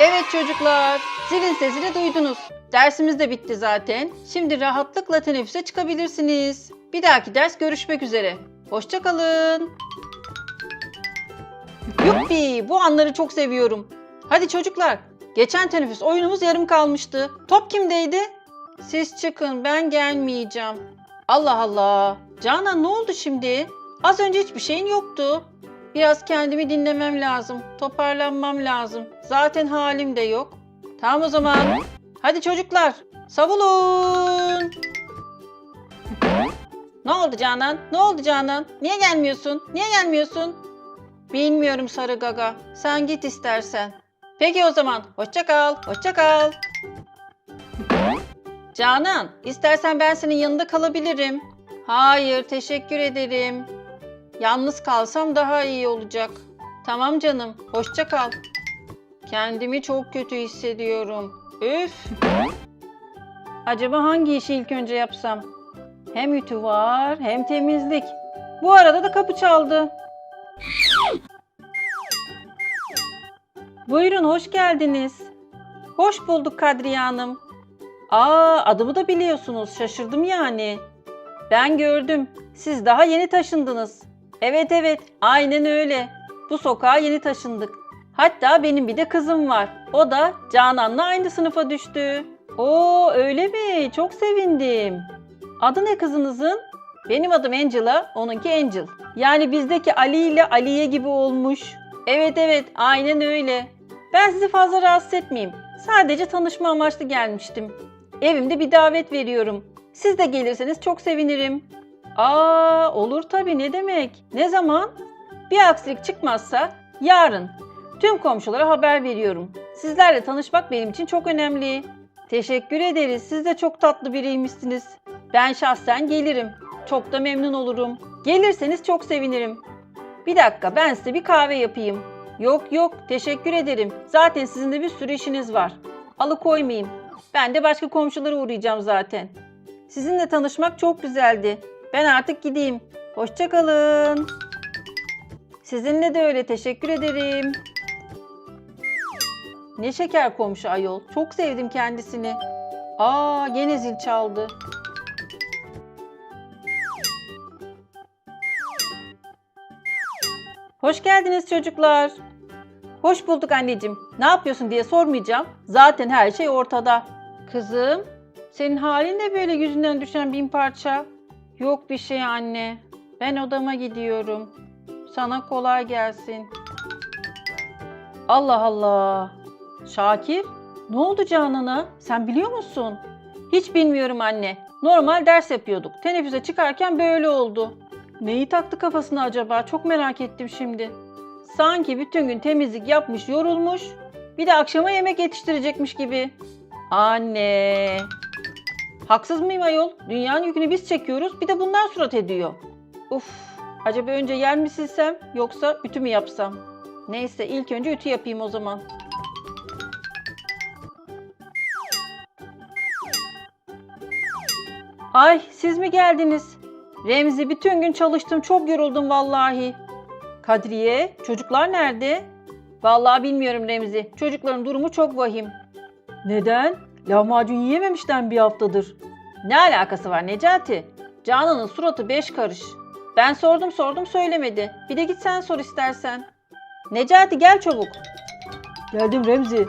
Evet çocuklar, zilin sesini duydunuz. Dersimiz de bitti zaten. Şimdi rahatlıkla teneffüse çıkabilirsiniz. Bir dahaki ders görüşmek üzere. Hoşçakalın. Yuppi, bu anları çok seviyorum. Hadi çocuklar, geçen teneffüs oyunumuz yarım kalmıştı. Top kimdeydi? Siz çıkın, ben gelmeyeceğim. Allah Allah. Canan ne oldu şimdi? Az önce hiçbir şeyin yoktu. Biraz kendimi dinlemem lazım. Toparlanmam lazım. Zaten halim de yok. Tamam o zaman. Hadi çocuklar. Savulun. Ne oldu Canan? Ne oldu Canan? Niye gelmiyorsun? Niye gelmiyorsun? Bilmiyorum Sarı Gaga. Sen git istersen. Peki o zaman. Hoşça kal. Hoşça kal. Canan, istersen ben senin yanında kalabilirim. Hayır, teşekkür ederim. Yalnız kalsam daha iyi olacak. Tamam canım, hoşça kal. Kendimi çok kötü hissediyorum. Üf. Acaba hangi işi ilk önce yapsam? Hem ütü var, hem temizlik. Bu arada da kapı çaldı. Buyurun, hoş geldiniz. Hoş bulduk Kadriye Hanım. Aa, adımı da biliyorsunuz. Şaşırdım yani. Ben gördüm. Siz daha yeni taşındınız. Evet evet, aynen öyle. Bu sokağa yeni taşındık. Hatta benim bir de kızım var. O da Canan'la aynı sınıfa düştü. Oo öyle mi? Çok sevindim. Adı ne kızınızın? Benim adım Angela, onunki Angel. Yani bizdeki Ali ile Aliye gibi olmuş. Evet evet, aynen öyle. Ben sizi fazla rahatsız etmeyeyim. Sadece tanışma amaçlı gelmiştim. Evimde bir davet veriyorum. Siz de gelirseniz çok sevinirim. Aa, olur tabii ne demek? Ne zaman? Bir aksilik çıkmazsa yarın. Tüm komşulara haber veriyorum. Sizlerle tanışmak benim için çok önemli. Teşekkür ederiz. Siz de çok tatlı biriymişsiniz. Ben şahsen gelirim. Çok da memnun olurum. Gelirseniz çok sevinirim. Bir dakika ben size bir kahve yapayım. Yok yok teşekkür ederim. Zaten sizin de bir sürü işiniz var. Alıkoymayayım. Ben de başka komşulara uğrayacağım zaten. Sizinle tanışmak çok güzeldi. Ben artık gideyim. Hoşçakalın. Sizinle de öyle teşekkür ederim. Ne şeker komşu ayol. Çok sevdim kendisini. Aa gene zil çaldı. Hoş geldiniz çocuklar. Hoş bulduk anneciğim. Ne yapıyorsun diye sormayacağım. Zaten her şey ortada. Kızım, senin halin de böyle yüzünden düşen bin parça. Yok bir şey anne. Ben odama gidiyorum. Sana kolay gelsin. Allah Allah. Şakir, ne oldu Canan'a? Sen biliyor musun? Hiç bilmiyorum anne. Normal ders yapıyorduk. Teneffüse çıkarken böyle oldu. Neyi taktı kafasına acaba? Çok merak ettim şimdi. Sanki bütün gün temizlik yapmış, yorulmuş. Bir de akşama yemek yetiştirecekmiş gibi. Anne. Haksız mıyım ayol? Dünyanın yükünü biz çekiyoruz. Bir de bunlar surat ediyor. Uf. Acaba önce yer mi silsem yoksa ütü mü yapsam? Neyse ilk önce ütü yapayım o zaman. Ay siz mi geldiniz? Remzi bütün gün çalıştım çok yoruldum vallahi. Kadriye çocuklar nerede? Vallahi bilmiyorum Remzi. Çocukların durumu çok vahim. Neden? Lahmacun yiyememişten bir haftadır. Ne alakası var Necati? Canan'ın suratı beş karış. Ben sordum sordum söylemedi. Bir de git sen sor istersen. Necati gel çabuk. Geldim Remzi.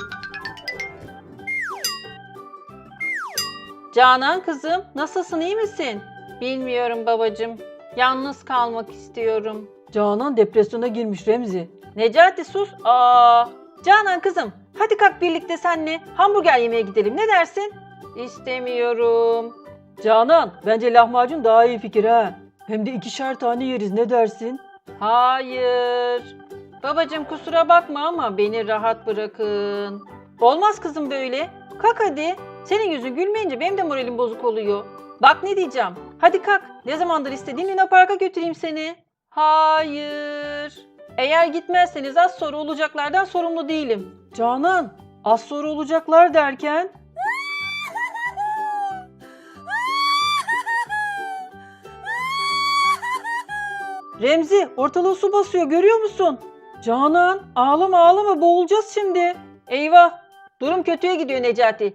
Canan kızım nasılsın iyi misin? Bilmiyorum babacığım. Yalnız kalmak istiyorum. Canan depresyona girmiş Remzi. Necati sus. Aa. Canan kızım hadi kalk birlikte senle hamburger yemeye gidelim ne dersin? İstemiyorum. Canan bence lahmacun daha iyi fikir ha. Hem de ikişer tane yeriz ne dersin? Hayır. Babacığım kusura bakma ama beni rahat bırakın. Olmaz kızım böyle. Kalk hadi. Senin yüzün gülmeyince benim de moralim bozuk oluyor. Bak ne diyeceğim. Hadi kalk. Ne zamandır istediğin Luna götüreyim seni. Hayır. Eğer gitmezseniz az sonra olacaklardan sorumlu değilim. Canan, az sonra olacaklar derken? Remzi, ortalığı su basıyor görüyor musun? Canan, ağlama ağlama boğulacağız şimdi. Eyvah! Durum kötüye gidiyor Necati.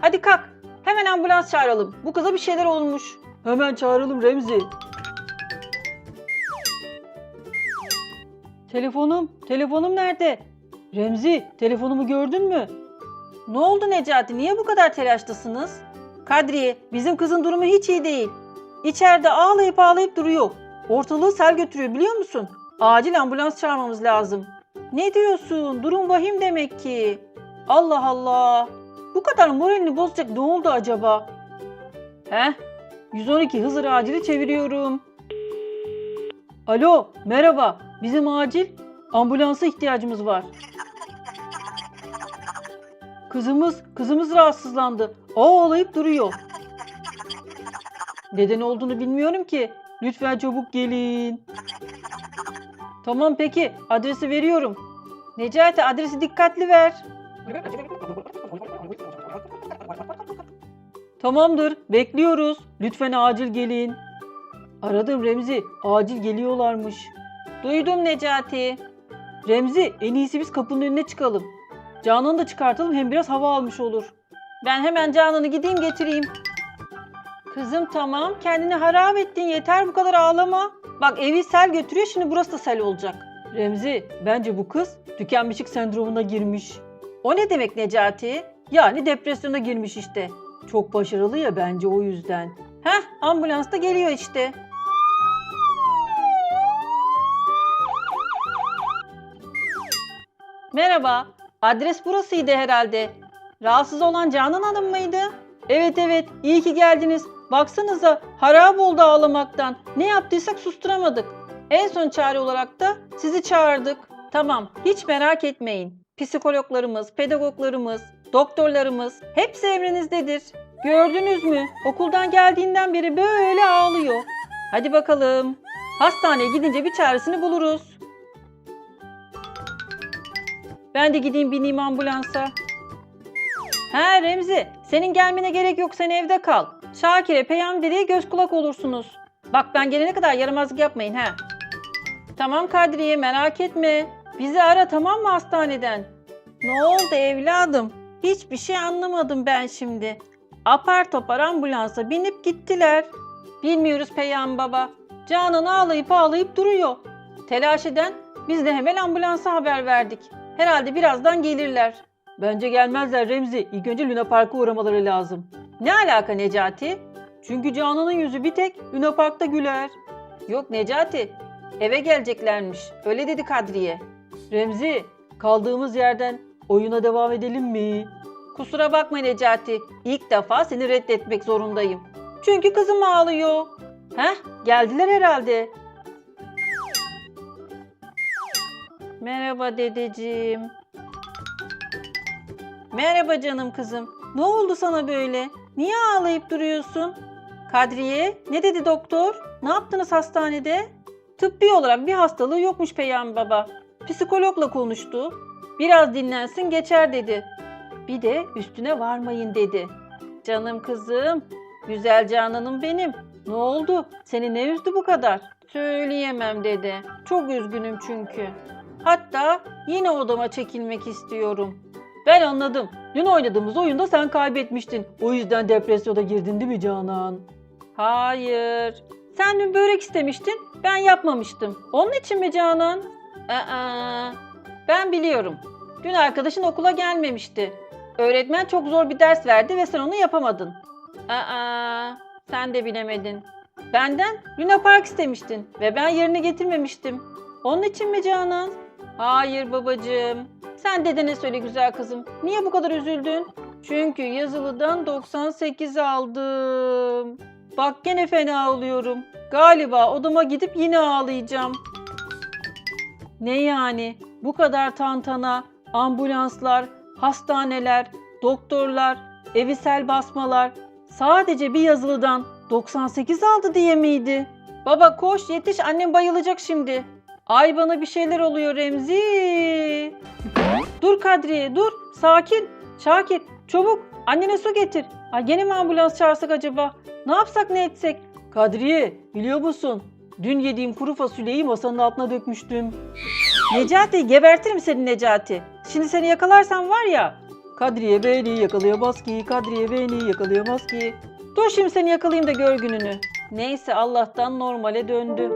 Hadi kalk. Hemen ambulans çağıralım. Bu kıza bir şeyler olmuş. Hemen çağıralım Remzi. Telefonum, telefonum nerede? Remzi, telefonumu gördün mü? Ne oldu Necati? Niye bu kadar telaşlısınız? Kadriye, bizim kızın durumu hiç iyi değil. İçeride ağlayıp ağlayıp duruyor. Ortalığı sel götürüyor biliyor musun? Acil ambulans çağırmamız lazım. Ne diyorsun? Durum vahim demek ki. Allah Allah. Bu kadar moralini bozacak ne oldu acaba? Heh. 112 Hızır acili çeviriyorum. Alo, merhaba. Bizim acil ambulansa ihtiyacımız var. Kızımız, kızımız rahatsızlandı. Ağlayıp duruyor. Neden olduğunu bilmiyorum ki. Lütfen çabuk gelin. Tamam peki, adresi veriyorum. Necati adresi dikkatli ver. Tamamdır, bekliyoruz. Lütfen acil gelin. Aradım Remzi, acil geliyorlarmış. Duydum Necati. Remzi, en iyisi biz kapının önüne çıkalım. Canan'ı da çıkartalım hem biraz hava almış olur. Ben hemen Canan'ı gideyim getireyim. Kızım tamam, kendini harap ettin yeter bu kadar ağlama. Bak evi sel götürüyor şimdi burası da sel olacak. Remzi, bence bu kız tükenmişlik sendromuna girmiş. O ne demek Necati? Yani depresyona girmiş işte. Çok başarılı ya bence o yüzden. Heh ambulans da geliyor işte. Merhaba. Adres burasıydı herhalde. Rahatsız olan Canan Hanım mıydı? Evet evet iyi ki geldiniz. Baksanıza harap oldu ağlamaktan. Ne yaptıysak susturamadık. En son çare olarak da sizi çağırdık. Tamam hiç merak etmeyin. Psikologlarımız, pedagoglarımız, doktorlarımız hepsi emrinizdedir. Gördünüz mü? Okuldan geldiğinden beri böyle ağlıyor. Hadi bakalım. Hastaneye gidince bir çaresini buluruz. Ben de gideyim bineyim ambulansa. He Remzi, senin gelmene gerek yok sen evde kal. Şakir'e Peyam dediği göz kulak olursunuz. Bak ben gelene kadar yaramazlık yapmayın he. Tamam Kadriye merak etme. Bizi ara tamam mı hastaneden? Ne oldu evladım? Hiçbir şey anlamadım ben şimdi. Apar topar ambulansa binip gittiler. Bilmiyoruz Peyam baba. Canan ağlayıp ağlayıp duruyor. Telaş eden biz de hemen ambulansa haber verdik. Herhalde birazdan gelirler. Bence gelmezler Remzi. İlk önce Luna Park'a uğramaları lazım. Ne alaka Necati? Çünkü Canan'ın yüzü bir tek Luna Park'ta güler. Yok Necati. Eve geleceklermiş. Öyle dedi Kadriye. Remzi, kaldığımız yerden oyuna devam edelim mi? Kusura bakma Necati. İlk defa seni reddetmek zorundayım. Çünkü kızım ağlıyor. Heh, geldiler herhalde. Merhaba dedeciğim. Merhaba canım kızım. Ne oldu sana böyle? Niye ağlayıp duruyorsun? Kadriye, ne dedi doktor? Ne yaptınız hastanede? Tıbbi olarak bir hastalığı yokmuş Peyami Baba. Psikologla konuştu. Biraz dinlensin geçer dedi. Bir de üstüne varmayın dedi. Canım kızım, güzel cananım benim. Ne oldu? Seni ne üzdü bu kadar? Söyleyemem dedi. Çok üzgünüm çünkü. Hatta yine odama çekilmek istiyorum. Ben anladım. Dün oynadığımız oyunda sen kaybetmiştin. O yüzden depresyona girdin değil mi Canan? Hayır. Sen dün börek istemiştin. Ben yapmamıştım. Onun için mi Canan? Aa, ben biliyorum. Dün arkadaşın okula gelmemişti. Öğretmen çok zor bir ders verdi ve sen onu yapamadın. Aa, sen de bilemedin. Benden Luna Park istemiştin ve ben yerine getirmemiştim. Onun için mi Canan? Hayır babacığım. Sen dedene söyle güzel kızım. Niye bu kadar üzüldün? Çünkü yazılıdan 98 aldım. Bak gene fena oluyorum. Galiba odama gidip yine ağlayacağım. Ne yani? Bu kadar tantana, ambulanslar, hastaneler, doktorlar, evi sel basmalar sadece bir yazılıdan 98 aldı diye miydi? Baba koş yetiş annem bayılacak şimdi. Ay bana bir şeyler oluyor Remzi. Dur Kadriye dur sakin. Şakir çabuk annene su getir. Ay gene mi ambulans çağırsak acaba? Ne yapsak ne etsek? Kadriye biliyor musun? Dün yediğim kuru fasulyeyi masanın altına dökmüştüm. Necati gebertirim seni Necati. Şimdi seni yakalarsam var ya. Kadriye beni yakalayamaz ki, Kadriye beni yakalayamaz ki. Dur şimdi seni yakalayayım da gör gününü. Neyse Allah'tan normale döndü.